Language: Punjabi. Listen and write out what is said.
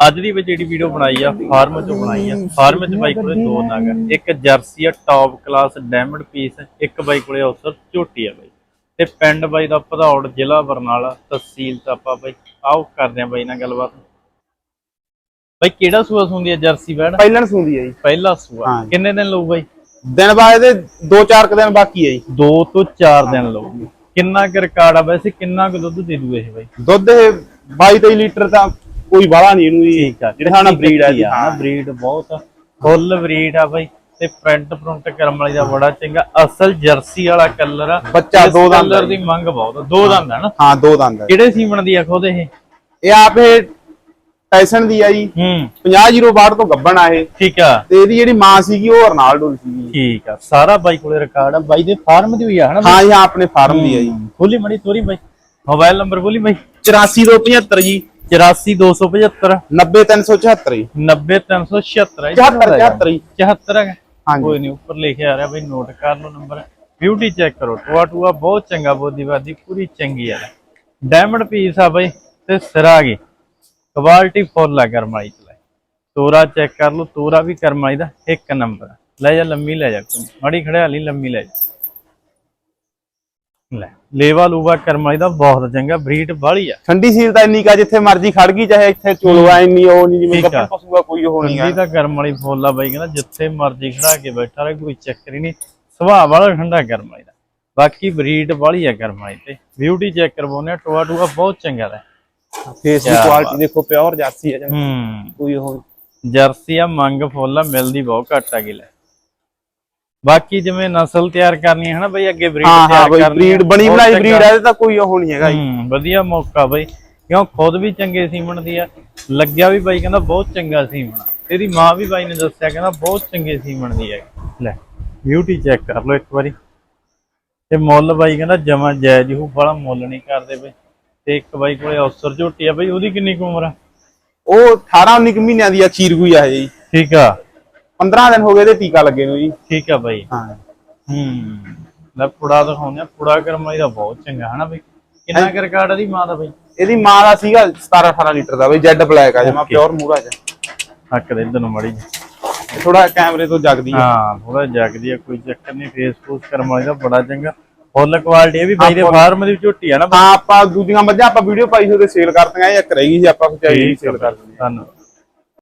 ਅੱਜ ਦੀ ਵਿੱਚ ਜਿਹੜੀ ਵੀਡੀਓ ਬਣਾਈ ਆ ਫਾਰਮ ਚੋਂ ਬਣਾਈ ਆ। ਫਾਰਮ ਚ ਬਾਈ ਕੋਲੇ ਦੋ ਨਗ ਆ। ਇੱਕ ਜਰਸੀ ਆ ਟੌਪ ਕਲਾਸ ਡਾਇਮੰਡ ਪੀਸ ਇੱਕ ਬਾਈ ਕੋਲੇ ਅਫਸਰ ਝੋਟੀ ਆ ਬਾਈ। ਤੇ ਪਿੰਡ ਬਾਈ ਦਾ ਭਦੌੜ ਜ਼ਿਲ੍ਹਾ ਬਰਨਾਲਾ ਤਹਿਸੀਲ ਤਾਪਾ ਬਾਈ। ਆਓ ਕਰਦੇ ਆ ਬਾਈ ਨਾਲ ਗੱਲਬਾਤ। ਬਾਈ ਕਿਹੜਾ ਸੂਆ ਸੁੰਦੀ ਆ ਜਰਸੀ ਬੈੜ ਪਹਿਲਣ ਸੁੰਦੀ ਹੈ ਜੀ। ਪਹਿਲਾ ਸੂਆ। ਕਿੰਨੇ ਦਿਨ ਲਊ ਬਾਈ? ਦਿਨ ਬਾਅਦ ਦੇ 2-4 ਕੁ ਦਿਨ ਬਾਕੀ ਹੈ ਜੀ। 2 ਤੋਂ 4 ਦਿਨ ਲਊ। ਕਿੰਨਾ ਕੁ ਰਿਕਾਰਡ ਆ ਵੈਸੇ? ਕਿੰਨਾ ਕੁ ਦੁੱਧ ਦੇ ਦੂ ਇਹ ਬਾਈ? ਦੁੱਧ ਇਹ 22-23 ਲੀਟਰ ਤਾਂ ਕੋਈ ਵਾਲਾ ਨਹੀਂ ਇਹਨੂੰ ਜੀ ਠੀਕ ਆ ਜਿਹੜੇ ਸਾਡਾ ਬਰੀਡ ਹੈ ਜੀ ਹਾਂ ਬਰੀਡ ਬਹੁਤ ਆ। ਫੁੱਲ ਬਰੀਡ ਆ ਬਾਈ ਤੇ ਪ੍ਰਿੰਟ ਪ੍ਰਿੰਟ ਕਰਮ ਵਾਲੀ ਦਾ ਬੜਾ ਚੰਗਾ ਅਸਲ ਜਰਸੀ ਵਾਲਾ ਕਲਰ ਆ। ਬੱਚਾ ਦੋ ਦੰਦ ਕਲਰ ਆ ਦੀ ਮੰਗ ਬਹੁਤ ਆ ਦੋ ਦੰਦ ਆ ਨਾ। ਹਾਂ ਦੋ ਦੰਦ ਕਿਹੜੇ ਸੀਮਣ ਦੀ ਆ ਖੁਦ ਇਹ? ਇਹ ਆਪ ਇਹ ਟਾਈਸਨ ਦੀ ਆ ਜੀ। ਹੂੰ। 50-02 ਤੋਂ ਗੱਬਣ ਆ ਇਹ। ਠੀਕ ਆ। ਤੇ ਇਹਦੀ ਜਿਹੜੀ ਮਾਂ ਸੀਗੀ ਉਹ ਰਨਾਲਡੋ ਸੀਗੀ। ਠੀਕ ਆ। ਸਾਰਾ ਬਾਈ ਕੋਲੇ ਰਿਕਾਰਡ ਆ। ਬਾਈ ਦੇ ਫਾਰਮ ਦੀ ਹੋਈ ਆ ਹਨਾ ਹਾਂ ਜੀ ਆਪਣੇ ਫਾਰਮ ਦੀ ਆ ਜੀ। ਖੋਲੀ ਮੜੀ ਤੋਰੀ ਬਾਈ। ਮੋਬਾਈਲ ਨੰਬਰ ਬੋਲੀ ਬਾਈ। 8475 ਜੀ। 84275 90374 ਜੀ। 90376 74 74 ਜੀ। 74 ਹੈ। ਹਾਂਜੀ। ਕੋਈ ਨਹੀਂ ਉੱਪਰ ਲਿਖਿਆ ਆ ਰਿਹਾ ਬਈ ਨੋਟ ਕਰ ਲਓ ਨੰਬਰ ਬਿਊਟੀ ਚੈੱਕ ਕਰੋ। ਟੂਆ ਟੂਆ ਬਹੁਤ ਚੰਗਾ ਬੋਦੀਵਾਦੀ ਪੂਰੀ ਚੰਗੀ ਆ। ਡਾਇਮੰਡ ਪੀਸ ਆ ਬਈ ਤੇ ਸਿਰਾ ਗਈ। ਕੁਆਲਿਟੀ ਫੁੱਲ ਆ ਗਰਮਾਈ ਚ ਲੈ। ਤੋਰਾ ਚੈੱਕ ਕਰ ਲਓ ਤੋਰਾ ਵੀ ਕਰਮਾਈ ਦਾ ਇੱਕ ਨੰਬਰ ਲੈ ਜਾ ਲੰਮੀ ਲੈ ਜਾ ਕੋਈ ਮੜੀ ਖੜਿਆ ਲਈ ਲੰਮੀ ਲੈ ਜਾ। ਲੈ ਲੇਵਾ ਲੂਵਾ ਕਰਮਾਈ ਦਾ ਬਹੁਤ ਚੰਗਾ ਬਰੀਡ ਵਾਲੀ ਆ। ਠੰਡੀ ਸੀਲ ਤਾਂ ਇੰਨੀ ਕਾ ਜਿੱਥੇ ਮਰਜ਼ੀ ਖੜ ਗਈ ਚਾਹੇ ਇੱਥੇ ਚੋਲੋ ਆ ਇੰਨੀ ਉਹ ਨਹੀਂ ਜਿਵੇਂ ਆ। ਗੱਪਣ ਪਸ਼ੂਗਾ ਕੋਈ ਉਹ ਨਹੀਂ ਠੰਡੀ ਤਾਂ ਗਰਮ ਵਾਲੀ ਫੁੱਲ ਆ ਬਾਈ ਕਹਿੰਦਾ ਜਿੱਥੇ ਮਰਜ਼ੀ ਖੜਾ ਕੇ ਬੈਠਾ ਰਹੇ ਕੋਈ ਚੱਕਰ ਹੀ ਨਹੀਂ। ਸੁਭਾਅ ਵਾਲਾ ਠੰਡਾ ਗਰਮ ਵਾਲੀ ਦਾ। ਬਾਕੀ ਬਰੀਡ ਵਾਲੀ ਆ ਗਰਮ ਵਾਲੀ ਤੇ। ਬਿਊਟੀ ਚੈੱਕ ਕਰਵਾਉਨੇ ਆ ਟੋਆ ਟੂਆ ਬਹੁਤ ਚੰਗਾ ਦਾ। ਫੇਸ ਦੀ ਕਿਆ ਕੁਆਲਿਟੀ ਦੇਖੋ ਪਿਓਰ ਜਰਸੀ ਜਮਾਂ। ਹੂੰ। ਕੋਈ ਉਹ ਜਰਸੀ ਆ ਮੰਗ ਫੁੱਲ ਆ ਮਿਲਦੀ ਬਹੁਤ ਘੱਟ ਆ ਲੈ ਬਾਕੀ ਜਿਵੇਂ ਨਸਲ ਤਿਆਰ ਕਰਨੀ ਹੈ ਨਾ ਬਈ ਅੱਗੇ ਬਰੀਡ ਹਾਂ ਹਾਂ ਤਿਆਰ ਕਰਨੀ ਬਰੀਡ ਆ, ਬਣੀ ਬਣਾਈ। ਬਰੀਡ ਹੈ ਇਹ ਤਾਂ ਕੋਈ ਉਹ ਨਹੀਂ ਹੈਗਾ ਜੀ। ਹੂੰ ਵਧੀਆ ਮੌਕਾ ਬਈ। ਕਿਉਂ ਖੁਦ ਵੀ ਚੰਗੇ ਸੀਮਣ ਦੀ ਆ। ਲੱਗਿਆ ਵੀ ਬਾਈ ਕਹਿੰਦਾ ਬਹੁਤ ਚੰਗਾ ਸੀਮਣ ਆ। ਇਹਦੀ ਮਾਂ ਵੀ ਬਾਈ ਨੇ ਦੱਸਿਆ ਕਹਿੰਦਾ ਬਹੁਤ ਚੰਗੇ ਸੀਮਣ ਦੀ ਹੈ ਲੈ ਬਿਊਟੀ ਚੈੱਕ ਕਰ ਲਓ ਇੱਕ ਵਾਰੀ। ਤੇ ਮੁੱਲ ਬਾਈ ਕਹਿੰਦਾ ਜਮਾ ਜਾਇਜ਼ ਹੋ ਬੜਾ ਮੁੱਲ ਨਹੀਂ ਕਰਦੇ ਬਈ। ਤੇ ਇੱਕ ਬਾਈ ਕੋਲੇ ਅਫਸਰ ਝੋਟੀ ਆ ਬਈ ਉਹਦੀ ਕਿੰਨੀ ਕੁ ਉਮਰ ਆ? ਉਹ 18 19 ਕੁ ਮਹੀਨਿਆਂ ਦੀ ਆ ਚੀਰਗੂਈ ਆ ਇਹ। ਜੀ ਠੀਕ ਆ। 15 ਦਿਨ ਹੋ ਗਏ ਇਹਦੇ ਟੀਕਾ ਲੱਗੇ ਨੂੰ ਜੀ। ਠੀਕ ਆ ਬਾਈ। ਹਾਂ। ਹੂੰ। ਲੈ ਪੁੜਾ ਦਿਖਾਉਂਦੇ ਆ। ਪੁੜਾ ਕਰਮਾਈ ਦਾ ਬਹੁਤ ਚੰਗਾ ਹਨਾ ਬਈ? ਕਿੰਨਾ ਕੁ ਰਿਕਾਰਡ ਆ ਦੀ ਮਾਂ ਦਾ ਬਈ? ਇਹਦੀ ਮਾਂ ਦਾ ਸੀਗਾ 17 18 ਲੀਟਰ ਦਾ ਬਈ ਜੈਡ ਬਲੈਕ ਆ ਜਮਾ ਪਿਓਰ ਮੂਰਾ ਚ ਹੱਕ ਦੇ ਇਧਰ ਨੂੰ ਮੜੀ ਥੋੜਾ ਕੈਮਰੇ ਤੋਂ ਜਗਦੀ ਆ। ਹਾਂ ਥੋੜਾ ਜਗਦੀ ਆ ਕੋਈ ਚੱਕਰ ਨਹੀਂ। ਫੇਸ ਫੂਸ ਕਰਮ ਵਾਲੀ ਦਾ ਬੜਾ ਚੰਗਾ। ਫੁੱਲ ਕੁਆਲਿਟੀ ਇਹ ਵੀ ਬਾਈ ਦੇ ਫਾਰਮ ਦੀ ਝੋਟੀ ਆ ਨਾ ਹਾਂ ਆਪਾਂ ਦੂਜੀਆਂ ਮੱਝਾਂ ਆਪਾਂ ਵੀਡੀਓ ਪਾਈ ਸੀ ਉਹਦੇ ਸੇਲ ਕਰਤੀਆਂ ਇਹ ਇੱਕ ਰਹੀ ਸੀ ਆਪਾਂ ਠੀਕ ਸੇਲ ਕਰ ਦਿੰਦੇ ਧੰਨਵਾਦ।